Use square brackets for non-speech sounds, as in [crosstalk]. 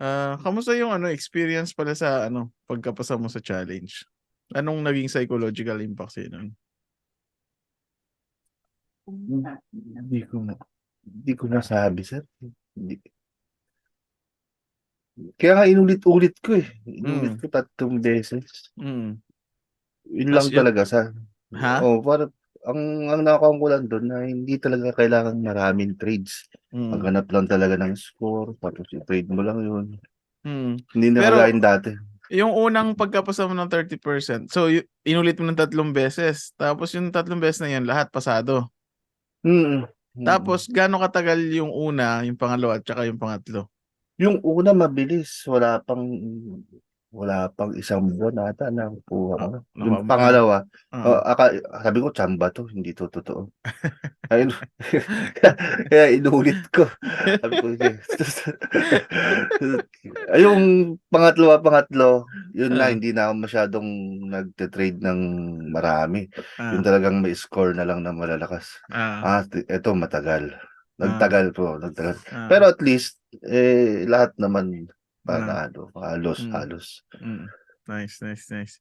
Ah, kamusta yung ano, experience pala sa ano, pagkapasa mo sa challenge? Anong naging psychological impact sa'yo nun? Hindi ko ma hindi ko masabi sir, hindi. Kaya nga inulit-ulit ko, eh, inulit Hmm. ko tatlong beses. Mm. Yun As lang in talaga sa Ha? oo, parang ang ang lang dun na hindi talaga kailangan maraming trades. Mm. Maghanap lang talaga ng score tapos i-trade mo lang yun. Mm. Hindi na Pero dati. yung unang pagkapasa mo ng 30%, so inulit mo ng tatlong beses, tapos yung tatlong beses na yun lahat pasado? Mm, mm. Tapos gaano katagal yung una, yung pangalawa, at tsaka yung pangatlo? Yung una mabilis, wala pang wala pang isang buwan ata nakuha ko Ah, na. nakuha Yung na? pangalawa, Oo. oh, aka sabi ko tsamba 'to, hindi 'to totoo. [laughs] Ayun, [laughs] kaya inulit ko. Sabi ko [laughs] yung pangatlo pangatlo, yun na Oo. hindi na ako masyadong nagte-trade ng marami. Yung Ah. talagang may score na lang na malalakas. Ah. Ah, eto matagal. Ah. Nagtagal po, nagtagal. Ah. Pero at least, eh, lahat naman Ah. panalo, halos Mm. halos. Mm. Nice, nice, nice.